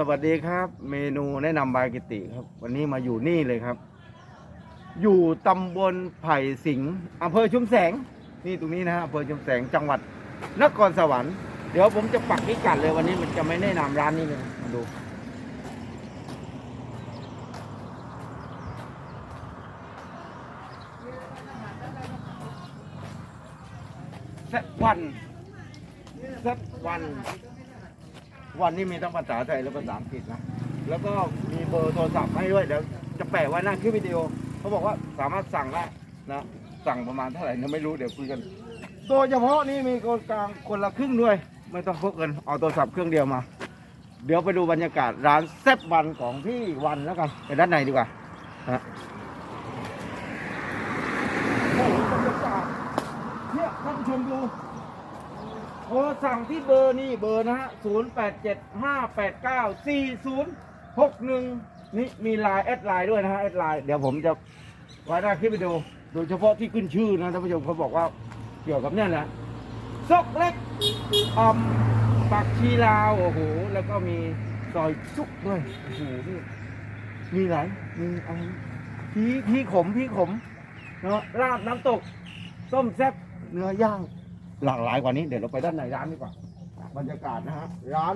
สวัสดีครับ เมนูแนะนำบายกิติครับ วันนี้มาอยู่นี่เลยครับ อยู่ตำบลไผ่สิงห์อำเภอชุมแสง นี่ตรงนี้นะฮะอำเภอชุมแสงจังหวัดนครสวรรค์เดี๋ยวผมจะปักพิกัดเลยวันนี้มันจะไม่แนะนำร้านนี้เลยมาดู แซดวันแซดวัน วันนี้มีทั้งภาษาไทยและภาษาอังกฤษนะ แล้วก็มีเบอร์โทรศัพท์ให้ด้วยเดี๋ยวจะแปะไว้หน้าคลิปวิดีโอเขาบอกว่าสามารถสั่งได้นะสั่งประมาณเท่าไหร่เนี่ยไม่รู้เดี๋ยวคุยกันโดยเฉพาะนี่มีคนกลางคนละครึ่งด้วย ไม่ต้องพกเงินเอาโทรศัพท์เครื่องเดียวมา เดี๋ยวไปดูบรรยากาศร้านแซบวันของพี่วันแล้วกันไปด้านในดีกว่าฮะโอ้โหบรรยากาศเนี่ยท่านชมดู โทรสั่งที่เบอร์นี่เบอร์นะฮะ0 8 7 5 8 9 4 0 6 1นี่มีไลน์แอดไลน์ด้วยนะฮะแอดไลน์เดี๋ยวผมจะไว้หน้าคลิปวิดีโอโดยเฉพาะที่ขึ้นชื่อนะท่านผู้ชมเขาบอกว่าเกี่ยวกับเนี่ยแหละซกเล็กออมปักชีลาวโอ้โหแล้วก็มีซอยจุกด้วยโอ้โหนี่มีหลายมีอะไรพี่พี่ขมพี่ขมเนาะราดน้ำตก ต้มแซ่บเนื้อย่าง หลากหลายกว่านี้เดี๋ยวเราไปด้านในร้านดีกว่า บรรยากาศนะฮะร้าน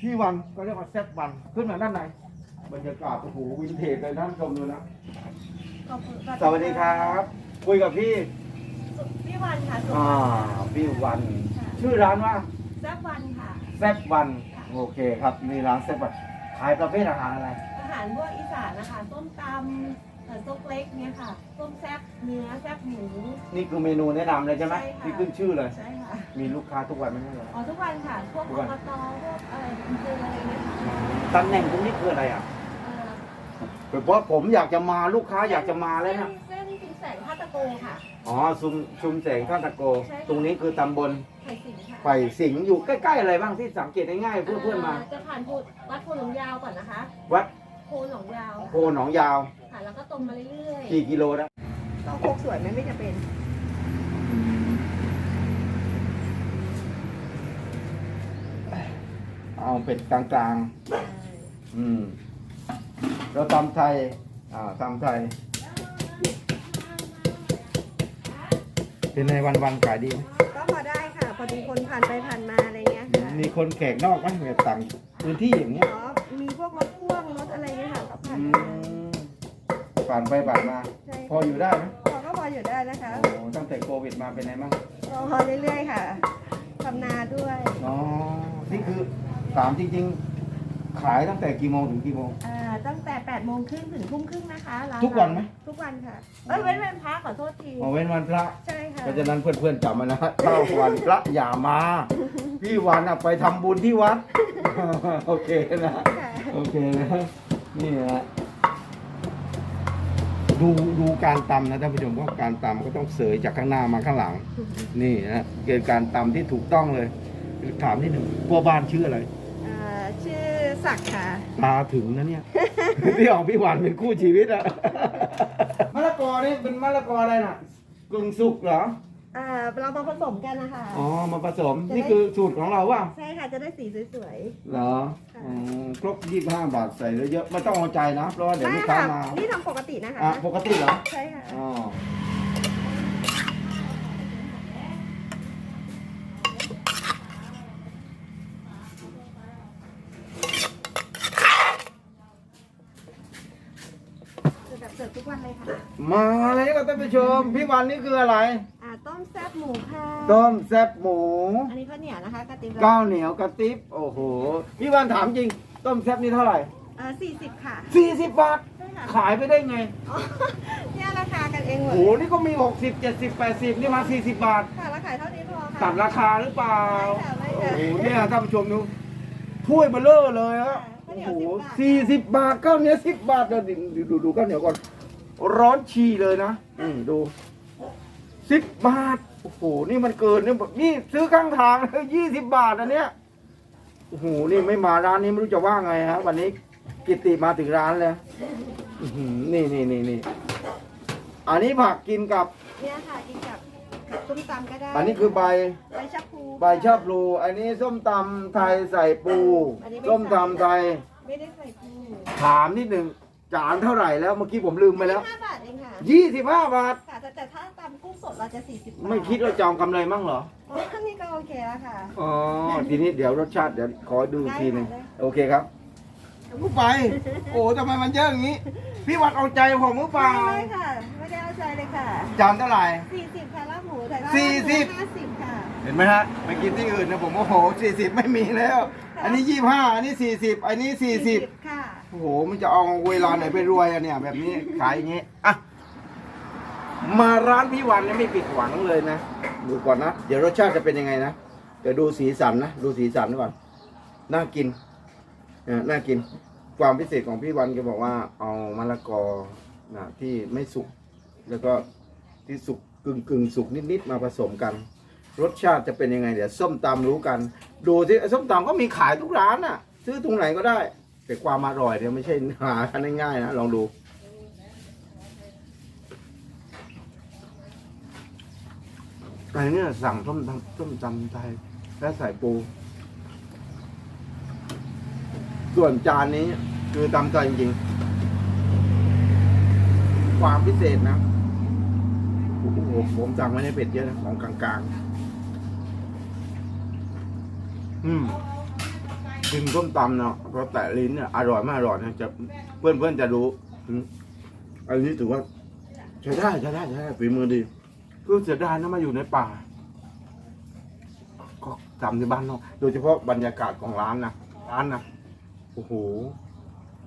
ที่วันก็เรียกว่าแซ่บวันขึ้นมาด้านในบรรยากาศโอ้โหวินเทจเลยท่านผู้ชมดูนะขอบคุณสวัสดีครับ คุยกับพี่พี่วันค่ะสุอ่าภาพพี่วันชื่อร้านว่าแซ่บวันค่ะ แซ่บวันโอเคครับนี่ร้านแซ่บวันขายประเภทอาหารอะไร อาหารพวกอีสานนะคะส้มตำเอ่อ ซุกเล็กเนี่ยค่ะส้มแซ่บเนื้อแซ่บหมู นี่คือเมนูแนะนำเลยใช่ไหมใช่ค่ะ ที่ขึ้นชื่อเลย ใช่ค่ะมีลูกค้าทุกวันไหมเนี่ยอ๋อทุกวันค่ะพวกทุกอวันบตพวกอะไรอินเตอร์อะไรเนี่ยค่ะตำแหน่งตรงนี้คืออะไรอะเอ่อเพราะผมอยากจะมาลูกค้าอยากจะมาแล้วนะเส้นสิงแสงพัตตะโกค่ะ อ๋อชุมชุมแสงท่าตะโก ใช่ค่ะ ตรงนี้คือตำบลไผ่สิงค่ะไผ่สิงห์อยู่ใกล้ๆอะไรบ้างที่สังเกตง่ายๆเพื่อนเพื่อนๆมา จะผ่านโพวัดโพหนองยาวก่อนนะคะ วัดโพหนองยาวโพหนองยาวค่ะ แล้วก็ตรงมาเรื่อยกี่กิโลนะๆต้องโคกสวยไหมไม่จะเป็น เอาเป็ดกลางๆ อืม เราตำไทย อ่าตำไทย เป็นในวันๆขายดีไหมก็พอได้ค่ะ พอดีคนผ่านไปผ่านมาอะไรเงี้ยค่ะมีคนแขกนอกไหมแบบต่างพื้นที่อย่างเงี้ย อ๋อมีพวกรถพ่วงรถอะไรเนี่ยค่ะก็ผ่านอืมาม ผ่านไปผ่านมา ใช่พออยู่ได้ไหมพอก็พออยู่ได้นะคะโอ้โหตั้งแต่โควิดมาเป็นไงบ้างก็พอเรื่อยๆค่ะทำนาด้วยอ๋อนี่คือถามจริง ๆ ขายตั้งแต่กี่โมงถึงกี่โมง อ่าตั้งแต่8โมงครึ่งถึงทุ่มครึ่งนะคะร้านทุกวันไหม ทุกวันค่ะเอ้ยเว้นวันพระขอโทษที เอาเว้นวันพระ ใช่ค่ะเพราะฉะนั้นเพื่อนๆจำมานะฮะเข้าวันพระอย่ามา พี่วันอะไปทำบุญที่วัด โอเคนะ ค่ะ โอเคนะ นี่นะ ดูดูการตำนะท่านผู้ชมเพราะการตำก็ต้องเสยจากข้างหน้ามาข้างหลัง นี่นะเกิดการตำที่ถูกต้องเลย ถามที่หนึ่งพัวบ้านชื่ออะไรอ่าชื่อศักดิ์ค่ะ ตาถึงนะเนี่ยพี่ของพี่หวานเป็นคู่ชีวิตอะมะละกอนี่เป็นมะละกออะไรน่ะกึ่งสุกเหรอ อ่าเรามาผสมกันนะคะ อ๋อมาผสมนี่คือสูตรของเราว่ะใช่ค่ะจะได้สีสวย เหรอค่ะ อืมครบยี่ห้าบาทใส่เยอะๆไม่ต้องเอาใจนะ เพราะว่าๆเดี๋ยวไม่ลูกค้าค่ะมานี่ทำปกตินะคะ อะปกติเหรอใช่ค่ะ อ๋อจะแบบเสิร์ฟทุกวันเลยค่ะ มาเลยครับท่านผู้ชมพี่วันนี่คืออะไร อ่าต้มแซ่บหมูค่ะ ต้มแซ่บหมูอันนี้ข้าวเหนียวนะคะกระติบก้าวเหนียวกระติบโอ้โหพี่วันถามจริง ต้มแซ่บนี่เท่าไหร่อ่าสี่สิบค่ะสี่สิบบาทใช่ค่ะขายไปได้ไงอ๋อเนี่ยราคากันเองหมโอ้ดโหเลยนี่ก็มี60 70 80นี่มา40บาท ค่ะราคาเท่านี้พอค่ะ ตัดราคาหรือเปล่าไม่โอ้ค่ะโหไม่ค่ะเนี่ยท่านผู้ชมดูถ้วยเบลเลอร์เลยฮะข้าวเหนีโอ้ยวโห10 สี่สิบบาทข้าวเหนียวสิบบาทเดี๋ยวดูดูดูข้าวเหนียวก่อน ร้อนชีเลยนะอืมดูสิบบาท โอ้โห นี่มันเกินนี่แบบนี่ซื้อข้างทางเลยยี่สิบบาทอันเนี้ย โอ้โห นี่ไม่มาร้านนี้ไม่รู้จะว่าไงฮะ วันนี้กิตติมาถึงร้านเลยอื้อหือนี่นี่นี่นี่ อันนี้ผักกินกับ เนี่ยค่ะกินกับกับส้มตำก็ได้อันนี้คือใบ ใบชะพู ใบชะพลู อันนี้ส้มตำไทยใส่ปูส้มตำไทย ไม่ได้ใส่ปูถามนิดหนึ่งจานเท่าไหร่แล้ว เมื่อกี้ผมลืมไปแล้ว ห้าบาทเองค่ะ ยี่สิบห้าบาท ค่ะแต่แต่ถ้าตำกุ้งสดเราจะสี่สิบบาทไม่คิดว่าจะเอากำไรมั่งเหรออ๋อนี่ก็โอเคแล้วค่ะ อ๋อ ทีนี้เดี๋ยวรสชาติเดี๋ยวขอดูอีกทีหนึงได้ค่ะโอเคครับผู้ไป โอ้ทำไมมันเยอะอย่างนี้ พี่วัดเอาใจผมหรือเปล่าไม่ได้ค่ะ ไม่ได้เอาใจเลยค่ะจานเท่าไหร่ สี่สิบค่ะลาบหมูแต่ลาบสี่สิบ ห้าสิบค่ะ เห็นไหมฮะไปกินที่อื่นนะผมโอ้โหสี่สิบไม่มีแล้ว อันนี้ยี่ห้าอันนี้สี่สิบอันนี้สี่สิบค่ะ โอ้โหมันจะเอาเวลาไหนไปรวยอะเนี่ย แบบนี้ขายอย่างนี้อะ มาร้านพี่วันเนี่ยไม่ผิดหวังเลยนะ ดูก่อนนะ เดี๋ยวรสชาติจะเป็นยังไงนะ เดี๋ยวดูสีสันนะ ดูสีสันก่อน น่ากินน่ากิน ความพิเศษของพี่วันแกบอกว่า เอามะละกอนะที่ไม่สุก แล้วก็ที่สุกกึ่งกึ่งๆสุกนิดๆมาผสมกัน รสชาติจะเป็นยังไง เดี๋ยวส้มตำรู้กัน ดูสิไอ้ส้มตำก็มีขายทุกร้านน่ะ ซื้อตรงไหนก็ได้ แต่ความอร่อยเนี่ยไม่ใช่หากันง่ายๆนะ ลองดู อันนี้เนี่ยสั่งส้มตำส้มตำไทย และใส่ปู ส่วนจานนี้คือตำใจจริงๆ ความพิเศษนะ โอ้โห ผมสั่งไม่ได้เผ็ดเยอะนะ ของกลางๆ อืมกินส้มตำเนาะเพราะแต่ลิ้นเนี่ยอร่อยไม่อร่อยนี่ยจะเพื่อนเพื่อนๆจะรู้ อันนี้ถือว่า ใช้ได้ใช้ได้ใช้ได้ฝีมือดี คือเสียดายนะมาอยู่ในป่า ก็ทำที่บ้านเนาะโดยเฉพาะบรรยากาศของร้านนะร้านนะโอ้โห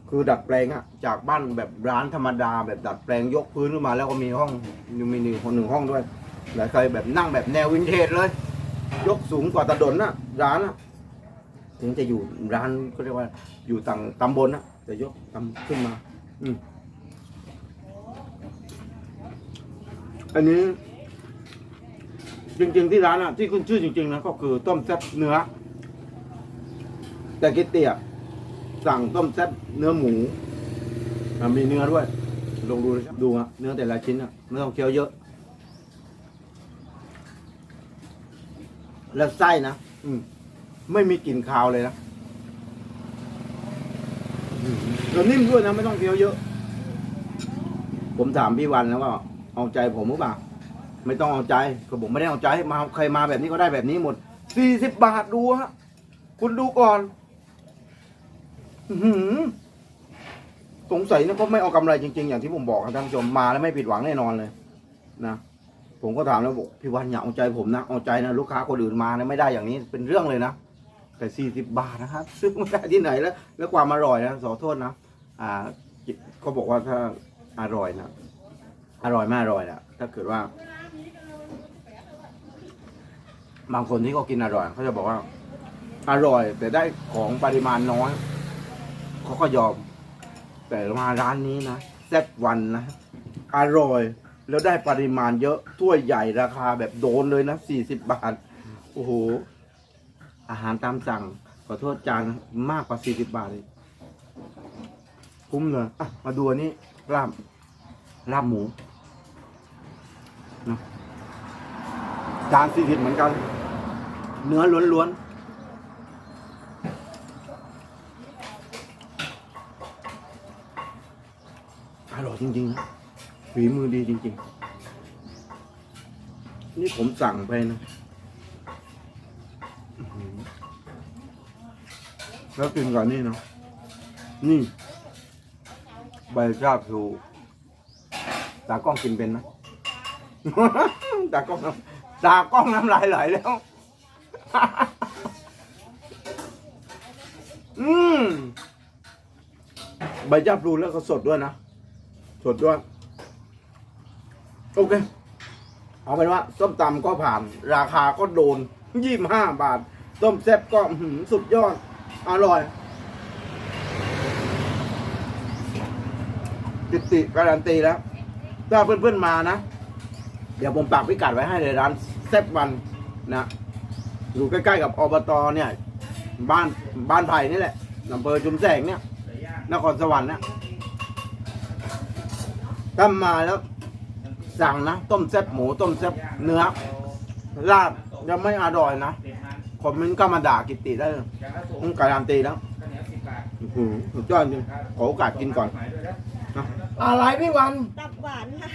คือดัดแปลงอะจากบ้านแบบร้านธรรมดา แบบดัดแปลงยกพื้นขึ้นมา แล้วก็มีห้องยังมีหนึ่งคนหนึ่งห้องด้วยหลายใครแบบนั่งแบบแนววินเทจเลย ยกสูงกว่าตะดนน่ะร้านอะถึงจะอยู่ร้านก็เรียกว่า อยู่ต่างตำบลนะแต่ยกตำขึ้นมา อืมอันนี้ จริงๆที่ร้านอะที่ขึ้นชื่อจริงๆนะก็คือต้มแซ่บเนื้อ แต่กิเตียสั่งต้มแซ่บเนื้อหมูอะมีเนื้อด้วย ลองดูนะครับดูอะเนื้อแต่ละชิ้นอะไม่ต้องเคี้ยวเยอะ แล้วไส้นะอืมไม่มีกลิ่นคาวเลยนะแล้วนิ่มด้วยนะไม่ต้องเคี้ยวเยอะ ผมถามพี่วันแล้วว่าเอาใจผมหรือเปล่า ไม่ต้องเอาใจก็ผมไม่ได้เอาใจมาใครมาแบบนี้ก็ได้แบบนี้หมดสี่สิบบาทดูฮะคุณดูก่อนอื้อหือสงสัยนะเขาไม่เอากำไรจริง ๆ อย่างที่ผมบอกครับท่านผู้ชมมาแล้วไม่ผิดหวังแน่นอนเลย นะผมก็ถามแล้วบอกพี่วันอย่าเอาใจผมนะเอาใจนะลูกค้าคนอื่นมานะไม่ได้อย่างนี้เป็นเรื่องเลยนะแต่สี่สิบบาทนะครับซึ่งไม่ได้ที่ไหนแล้ว แล้วความอร่อยนะขอโทษนะอ่าเขาบอกว่าถ้าอร่อยนะอร่อยไม่อร่อยนะถ้าเกิดว่า บางคนที่เขากินอร่อยเขาจะบอกว่า อร่อย แต่ได้ของปริมาณน้อยเขาก็ยอม แต่มาร้านนี้นะแซ่บวันนะอร่อยแล้วได้ปริมาณเยอะถ้วยใหญ่ราคาแบบโดนเลยนะสี่สิบบาท โอ้โห อาหารตามสั่ง ขอโทษจานมากกว่าสี่สิบบาทเลยคุ้มเลยอะมาดูอันนี้ลาบลาบหมูนะจานสี่สิบเหมือนกัน เนื้อล้วนๆอร่อยจริงๆนะฝีมือดีจริง ๆ นี่ผมสั่งไปนะแล้วกินก่อนนี่เนาะนี่ ใบชาบพลูตากล้องกินเป็นไหมตากล้องตากล้องน้ำลายไหลแล้ว อืมใบชาบพลูแล้วก็สดด้วยนะ สดด้วย โอเค เอาเป็นว่า ส้มตำก็ผ่าน ราคาก็โดนยี่ห้าบาท ต้มแซ่บก็หือสุดยอด อร่อยติติการันตีแล้ว ถ้าเพื่อนๆมานะ เดี๋ยวผมปักพิกัดไว้ให้ในร้านแซ่บวันนะ อยู่ใกล้ๆกับอบตเนี่ย บ้านบ้านไผ่นี่แหละอำเภอชุมแสงเนี่ย นครสวรรค์เนี่ยถ้ามาแล้ว สั่งนะต้มแซ่บหมูต้มแซ่บเนื้อลาบยังไม่อร่อยนะคนมันก็มาด่ากิตติได้เลยมึงการันตีแล้วอื้อหือสุดยอดจริงขอโอกาสกินก่อนนะอะไรพี่วัน ตับหวานค่ะ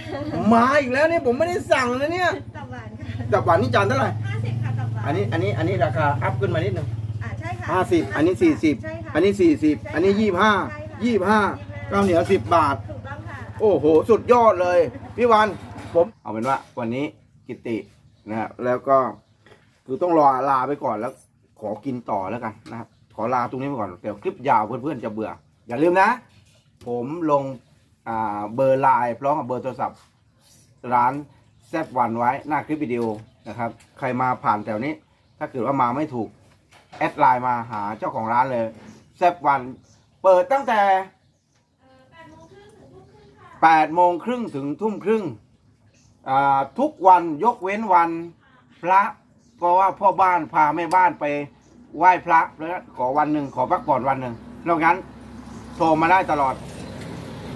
มาอีกแล้วเนี่ยผมไม่ได้สั่งนะเนี่ย ตับหวานค่ะจับหวานนี่จานเท่าไหร่ อันนี้อันนี้อันนี้ราคาอัพขึ้นมานิดนึงอ่าใช่ค่ะห้าสิบอันนี้สี่สิบใช่ค่ะอันนี้สี่สิบอันนี้ยี่ห้าใช่ค่ะยี่ห้า25ข้าวเหนียวสิบบาท ถูกต้องค่ะโอ้โห สุดยอดเลย พี่วันผมเอาเป็นว่าวันนี้กิตินะครับแล้วก็คือต้องรอลาไปก่อนแล้ว ขอกินต่อแล้วกันนะครับขอลาตรงนี้ไปก่อนเดี๋ยวคลิปยาวเพื่อนๆจะเบื่อ อย่าลืมนะ ผมลงอ่าเบอร์ไลน์พร้อมกับเบอร์โทรศัพท์ร้านแซบวันไว้หน้าคลิปวิดีโอ นะครับ ใครมาผ่านแถวนี้ ถ้าเกิดว่ามาไม่ถูก แอดไลน์มาหาเจ้าของร้านเลยแซบวันเปิดตั้งแต่แปดโมงครึ่งถึงทุ่มครึ่งทุกวันยกเว้นวันพระ เพราะว่าพ่อบ้านพาแม่บ้านไปไหว้พระแล้วขอวันหนึ่งขอพักผ่อนวันหนึ่งนอกนั้นโทรมาได้ตลอด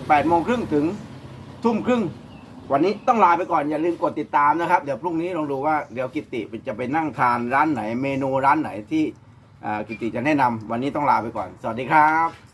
แปดโมงครึ่งถึงทุ่มครึ่ง วันนี้ต้องลาไปก่อนอย่าลืมกดติดตามนะครับ เดี๋ยวพรุ่งนี้ลองดูว่าเดี๋ยวกิติจะไปนั่งทานร้านไหน เมนูร้านไหนที่อ่ากิติจะแนะนำวันนี้ต้องลาไปก่อน สวัสดีครับ